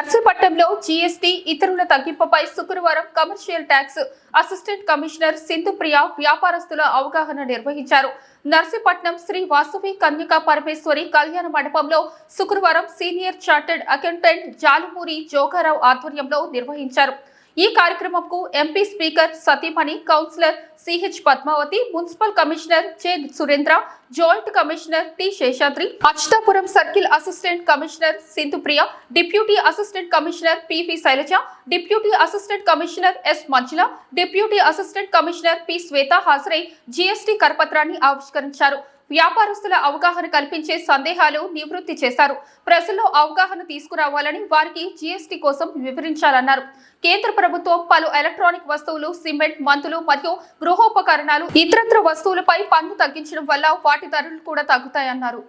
నర్సీపట్నంలో GST ఇతరుల తగ్గింపుపై శుక్రవారం commercial tax assistant commissioner Sindhupriya వ్యాపారస్తుల అవగాహన నిర్వహించారు. నర్సీపట్నం శ్రీ వాసవి కన్యకా పరమేశ్వరి కళ్యాణ మండపంలో శుక్రవారం senior chartered accountant Jalumuri Jogarao ఆధ్వర్యంలో నిర్వహించారు. ఈ కార్యక్రమంకు ఎంపీ స్పీకర్ సతీమణి councillor CH Padmavathi municipal commissioner J Surendra joint commissioner T Seshadri Atchutapuram circle assistant commissioner Sindhupriya deputy assistant commissioner PV Sailaja deputy assistant commissioner S Manjula deputy assistant commissioner P Swetha హాజరై GST కరపత్రాన్ని ఆవిష్కరించారు. వ్యాపారస్తుల అవగాహన కల్పించే సందేహాలు నివృత్తి చేశారు. ప్రజల్లో అవగాహన తీసుకురావాలని వారికి జీఎస్టీ కోసం వివరించాలన్నారు. కేంద్ర ప్రభుత్వం పలు ఎలక్ట్రానిక్ వస్తువులు సిమెంట్ మందులు మరియు గృహోపకరణాలు ఇతరత్ర వస్తువులపై పన్ను తగ్గించడం వల్ల వాటి ధరలు కూడా తగ్గుతాయన్నారు.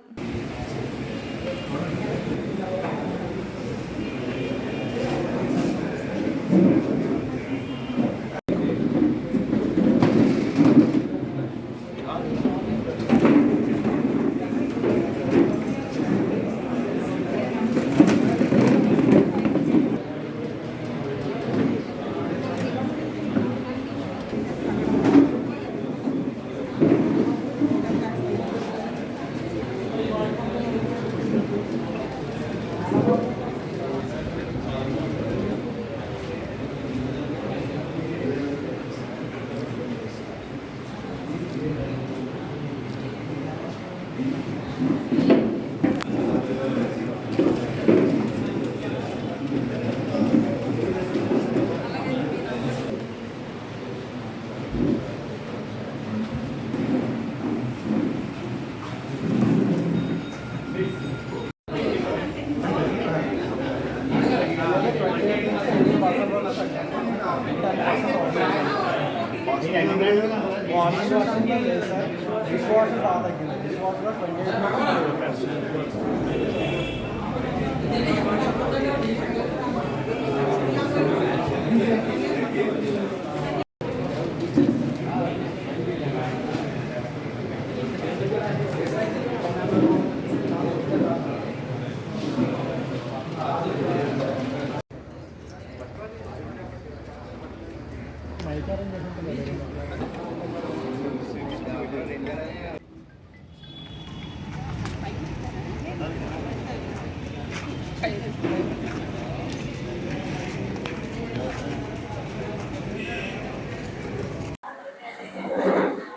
డిష్ వాటర్ బాగా తగ్గింది డిష్ వాటర్లో ట్వంటీ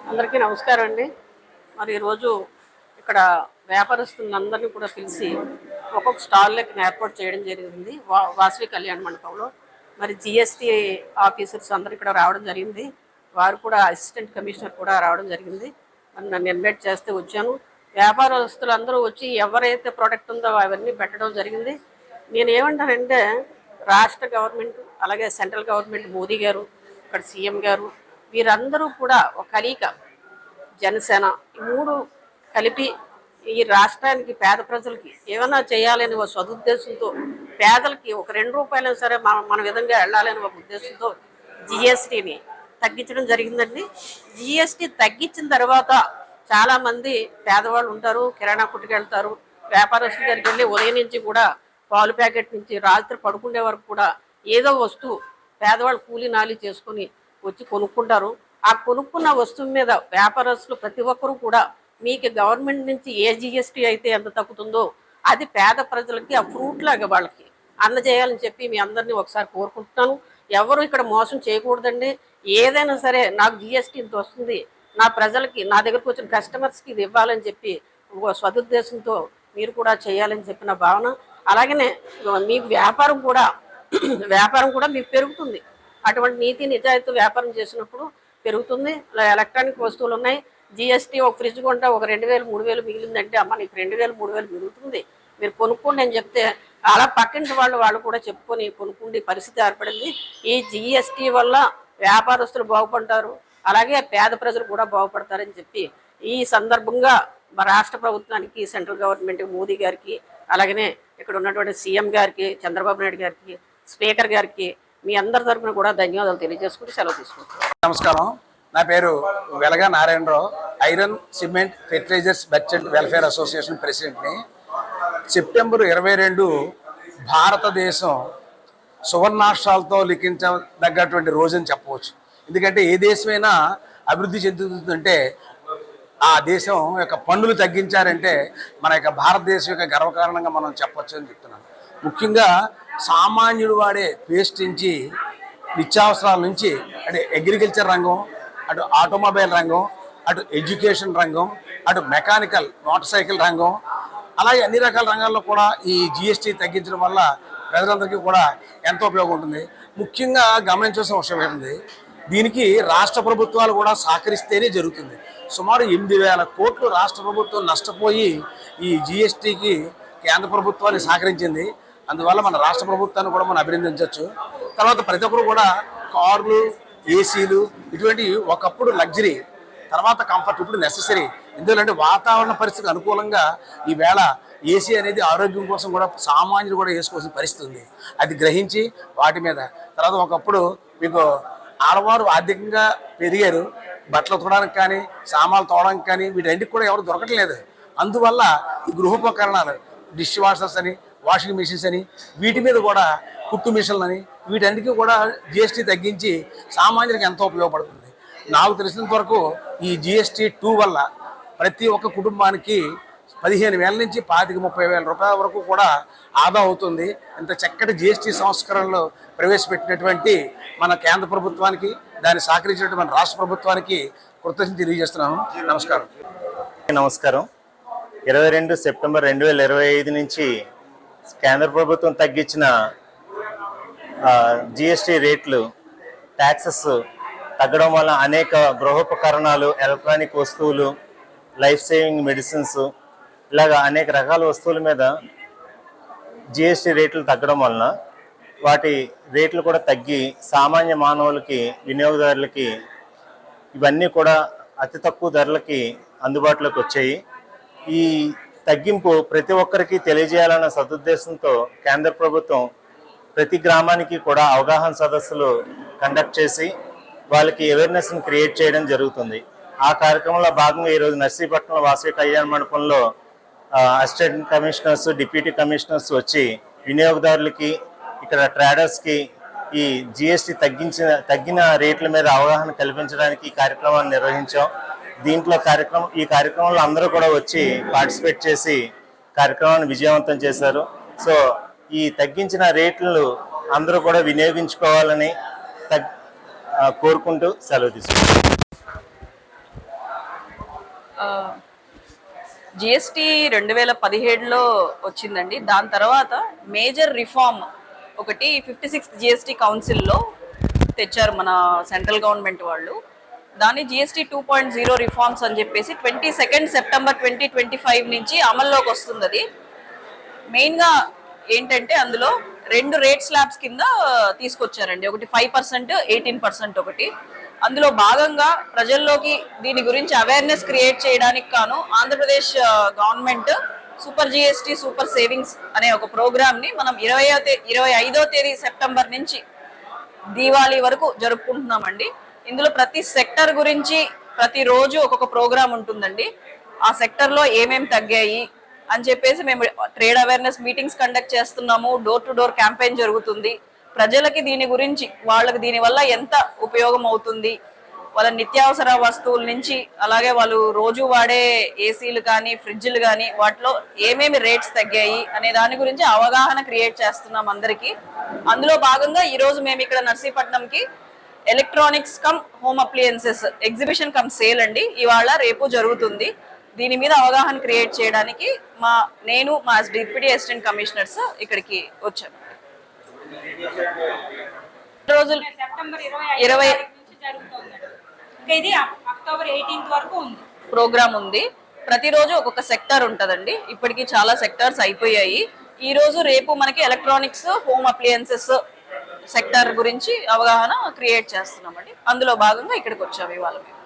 అందరికీ నమస్కారం అండి. మరి ఈరోజు ఇక్కడ వ్యాపారస్తులందరినీ కూడా పిలిచి ఒక్కొక్క స్టాల్ లెక్కన ఏర్పాటు చేయడం జరిగింది. వా వాసవి కళ్యాణ మండపంలో. మరి జిఎస్టీ ఆఫీసర్స్ అందరూ ఇక్కడ రావడం జరిగింది. వారు కూడా అసిస్టెంట్ కమిషనర్ కూడా రావడం జరిగింది. మరి నన్ను ఇన్వైట్ చేస్తే వచ్చాను. వ్యాపారస్తులు అందరూ వచ్చి ఎవరైతే ప్రోడక్ట్ ఉందో అవన్నీ పెట్టడం జరిగింది. నేను ఏమంటానంటే రాష్ట్ర గవర్నమెంట్ అలాగే సెంట్రల్ గవర్నమెంట్ మోదీ గారు ఇక్కడ సీఎం గారు వీరందరూ కూడా ఒక కలీక జనసేన ఈ మూడు కలిపి ఈ రాష్ట్రానికి పేద ప్రజలకి ఏమైనా చేయాలని ఒక సదుద్దేశంతో పేదలకి ఒక రెండు రూపాయలైనా సరే మన మన విధంగా వెళ్ళాలని ఒక ఉద్దేశంతో జిఎస్టీని తగ్గించడం జరిగిందండి. జిఎస్టీ తగ్గించిన తర్వాత చాలామంది పేదవాళ్ళు ఉంటారు కిరాణా కుట్టుకెళ్తారు వ్యాపారస్తుల దగ్గరికి వెళ్ళి ఉదయం నుంచి కూడా పాలు ప్యాకెట్ నుంచి రాత్రి పడుకునే వరకు కూడా ఏదో వస్తువు పేదవాళ్ళు కూలీ నాలి చేసుకొని వచ్చి కొనుక్కుంటారు. ఆ కొనుక్కున్న వస్తువు మీద వ్యాపారస్తులు ప్రతి ఒక్కరూ కూడా మీకు గవర్నమెంట్ నుంచి ఏ జిఎస్టీ అయితే ఎంత తగ్గుతుందో అది పేద ప్రజలకి ఆ ఫ్రూట్ లాగా వాళ్ళకి అందజేయాలని చెప్పి మీ అందరినీ ఒకసారి కోరుకుంటున్నాను. ఎవరు ఇక్కడ మోసం చేయకూడదండి. ఏదైనా సరే నాకు జిఎస్టీ ఇంత వస్తుంది. నా ప్రజలకి నా దగ్గరకు వచ్చిన కస్టమర్స్కి ఇది ఇవ్వాలని చెప్పి స్వదుద్దేశంతో సదుద్దేశంతో మీరు కూడా చేయాలని చెప్పిన భావన. అలాగనే మీకు వ్యాపారం కూడా వ్యాపారం కూడా మీకు పెరుగుతుంది. అటువంటి నీతి నిజాయితీ వ్యాపారం చేసినప్పుడు పెరుగుతుంది. ఇలా ఎలక్ట్రానిక్ వస్తువులు ఉన్నాయి. జిఎస్టీ ఒక ఫ్రిడ్జ్ కొంటే ఒక రెండు వేలు మూడు వేలు మిగిలిందంటే అమ్మ నీకు రెండు వేలు మూడు వేలు మిగులుతుంది. మీరు కొనుక్కోండి అని చెప్తే అలా పక్కింటి వాళ్ళు వాళ్ళు కూడా చెప్పుకొని కొనుక్కుండే పరిస్థితి ఏర్పడింది. ఈ జిఎస్టీ వల్ల వ్యాపారస్తులు బాగుపడతారు. అలాగే పేద ప్రజలు కూడా బాగుపడతారని చెప్పి ఈ సందర్భంగా రాష్ట్ర ప్రభుత్వానికి సెంట్రల్ గవర్నమెంట్ మోదీ గారికి అలాగనే ఇక్కడ ఉన్నటువంటి సీఎం గారికి చంద్రబాబు నాయుడు గారికి స్పీకర్ గారికి మీ అందరి తరఫున కూడా ధన్యవాదాలు తెలియజేసుకుంటూ సెలవు తీసుకుంటాం నమస్కారం. నా పేరు Velaga Narayanarao iron cement fertilisers merchant welfare association ప్రెసిడెంట్ని. September ఇరవై రెండు భారతదేశం సువర్ణాష్ట్రాలతో లిఖించదగ్గటువంటి రోజు అని చెప్పవచ్చు. ఎందుకంటే ఏ దేశమైనా అభివృద్ధి చెందుతుందంటే ఆ దేశం యొక్క పన్నులు తగ్గించారంటే మన యొక్క భారతదేశం యొక్క గర్వకారణంగా మనం చెప్పొచ్చు అని చెప్తున్నాను. ముఖ్యంగా సామాన్యుడు వాడే పేస్ట్ నుంచి నిత్యావసరాల నుంచి అంటే అగ్రికల్చర్ రంగం అటు ఆటోమొబైల్ రంగం అటు ఎడ్యుకేషన్ రంగం అటు మెకానికల్ మోటార్ సైకిల్ రంగం అలాగే అన్ని రకాల రంగాల్లో కూడా ఈ జిఎస్టీ తగ్గించడం వల్ల ప్రజలందరికీ కూడా ఎంతో ఉపయోగం ఉంటుంది. ముఖ్యంగా గమనించాల్సిన అవసరం ఏంటంటే దీనికి రాష్ట్ర ప్రభుత్వాలు కూడా సహకరిస్తేనే జరుగుతుంది. సుమారు ఎనిమిది వేల కోట్లు రాష్ట్ర ప్రభుత్వం నష్టపోయి ఈ జిఎస్టీకి కేంద్ర ప్రభుత్వాన్ని సహకరించింది. అందువల్ల మన రాష్ట్ర ప్రభుత్వాన్ని కూడా మనం అభినందించవచ్చు. తర్వాత ప్రతి ఒక్కరు కూడా కార్లు ఏసీలు ఇటువంటి ఒకప్పుడు లగ్జరీ తర్వాత కంఫర్ట్ ఇప్పుడు నెససరీ ఎందుకంటే వాతావరణ పరిస్థితి అనుకూలంగా ఈవేళ ఏసీ అనేది ఆరోగ్యం కోసం కూడా సామాన్యులు కూడా వేసుకోవాల్సిన పరిస్థితి ఉంది. అది గ్రహించి వాటి మీద. తర్వాత ఒకప్పుడు మీకు ఆడవారు ఆర్థికంగా పెరిగారు. బట్టలు ఉతకడానికి కానీ సామాన్లు తోవడానికి కానీ వీటన్నిటికి కూడా ఎవరు దొరకట్లేదు. అందువల్ల ఈ గృహోపకరణాలు డిష్ వాషర్స్ అని వాషింగ్ మిషన్స్ అని వీటి మీద కూడా కుట్టు మిషన్లు అని వీటన్నిటికీ కూడా జిఎస్టీ తగ్గించి సామాన్యులకు ఎంతో ఉపయోగపడుతుంది. నాకు తెలిసినంత వరకు ఈ జిఎస్టీ టూ వల్ల ప్రతి ఒక్క కుటుంబానికి పదిహేను వేల నుంచి పాతిక ముప్పై వేల రూపాయల వరకు కూడా ఆదా అవుతుంది. ఇంత చక్కటి జిఎస్టీ సంస్కరణలు ప్రవేశపెట్టినటువంటి మన కేంద్ర ప్రభుత్వానికి దాన్ని సహకరించినటువంటి మన రాష్ట్ర ప్రభుత్వానికి కృతజ్ఞత తెలియజేస్తున్నాను. నమస్కారం. నమస్కారం. ఇరవై రెండు సెప్టెంబర్ రెండు వేల ఇరవై ఐదు నుంచి కేంద్ర ప్రభుత్వం తగ్గించిన జిఎస్టి రేట్లు ట్యాక్సెస్ తగ్గడం వల్ల అనేక గృహోపకరణాలు ఎలక్ట్రానిక్ వస్తువులు లైఫ్ సేవింగ్ మెడిసిన్స్ ఇలాగ అనేక రకాల వస్తువుల మీద జిఎస్టి రేట్లు తగ్గడం వలన వాటి రేట్లు కూడా తగ్గి సామాన్య మానవులకి వినియోగదారులకి ఇవన్నీ కూడా అతి తక్కువ ధరలకి అందుబాటులోకి వచ్చాయి. ఈ తగ్గింపు ప్రతి ఒక్కరికి తెలియజేయాలన్న సదుద్దేశంతో కేంద్ర ప్రభుత్వం ప్రతి గ్రామానికి కూడా అవగాహన సదస్సులు కండక్ట్ చేసి వాళ్ళకి అవేర్నెస్ని క్రియేట్ చేయడం జరుగుతుంది. ఆ కార్యక్రమంలో భాగంగా ఈరోజు నర్సీపట్నం వాసవి కళ్యాణ మండపంలో అసిస్టెంట్ కమిషనర్స్ డిప్యూటీ కమిషనర్స్ వచ్చి వినియోగదారులకి ఇక్కడ ట్రేడర్స్కి ఈ జిఎస్టి తగ్గించిన తగ్గిన రేట్ల మీద అవగాహన కల్పించడానికి ఈ కార్యక్రమాన్ని నిర్వహించాం. దీంట్లో కార్యక్రమం ఈ కార్యక్రమంలో అందరూ కూడా వచ్చి పార్టిసిపేట్ చేసి కార్యక్రమాన్ని విజయవంతం చేశారు. సో ఈ తగ్గించిన రేట్లు అందరూ కూడా వినియోగించుకోవాలని తగ్- కోరుకుంటూ సెలవు తీసుకుంటాం జిఎస్టి రెండు వేల పదిహేడులో వచ్చిందండి. దాని తర్వాత మేజర్ రిఫార్మ్ ఒకటి ఫిఫ్టీ సిక్స్ జిఎస్టీ కౌన్సిల్లో తెచ్చారు మన సెంట్రల్ గవర్నమెంట్ వాళ్ళు. దాన్ని GST two point zero reforms అని చెప్పేసి twenty second September twenty twenty five నుంచి అమల్లోకి వస్తుంది అది. మెయిన్గా ఏంటంటే అందులో రెండు రేట్ స్లాబ్స్ కింద తీసుకొచ్చారండి. ఒకటి ఫైవ్ పర్సెంట్ ఎయిటీన్ పర్సెంట్ ఒకటి. అందులో భాగంగా ప్రజల్లోకి దీని గురించి అవేర్నెస్ క్రియేట్ చేయడానికి గాను Andhra Pradesh government super GST super savings అనే ఒక ప్రోగ్రామ్ని మనం ఇరవై ఇరవై ఐదో తేదీ సెప్టెంబర్ నుంచి దీవాళీ వరకు జరుపుకుంటున్నామండి. ఇందులో ప్రతి సెక్టర్ గురించి ప్రతి రోజు ఒక్కొక్క ప్రోగ్రామ్ ఉంటుందండి. ఆ సెక్టర్లో ఏమేమి తగ్గాయి అని చెప్పేసి మేము ట్రేడ్ అవేర్నెస్ మీటింగ్స్ కండక్ట్ చేస్తున్నాము. డోర్ టు డోర్ క్యాంపెయిన్ జరుగుతుంది. ప్రజలకి దీని గురించి వాళ్ళకి దీని వల్ల ఎంత ఉపయోగం అవుతుంది? వాళ్ళ నిత్యావసర వస్తువుల నుంచి అలాగే వాళ్ళు రోజు వాడే ఏసీలు కానీ ఫ్రిడ్జ్లు కానీ వాటిలో ఏమేమి రేట్స్ తగ్గాయి అనే దాని గురించి అవగాహన క్రియేట్ చేస్తున్నాం అందరికీ. అందులో భాగంగా ఈ రోజు మేము ఇక్కడ నర్సీపట్నంకి electronics cum home appliances exhibition cum sale అండి. ఇవాళ రేపు జరుగుతుంది. దీని మీద అవగాహన క్రియేట్ చేయడానికి మా నేను మా డిప్యూటీ అసిస్టెంట్ కమిషనర్స్ ఇక్కడికి వచ్చాను రోజులు ఇరవై ఇంకా ఇది అక్టోబర్ ఎయిటీన్త్ వరకు ఉంది. ప్రోగ్రామ్ ఉంది. ప్రతిరోజు ఒక్కొక్క సెక్టర్ ఉంటుందండి. ఇప్పటికి చాలా సెక్టార్స్ అయిపోయాయి. ఈ రోజు రేపు మనకి ఎలక్ట్రానిక్స్ హోమ్ అప్లియన్సెస్ సెక్టర్ గురించి అవగాహన క్రియేట్ చేస్తున్నామండి. అందులో భాగంగా ఇక్కడికి వచ్చాము ఇవాళ మేము.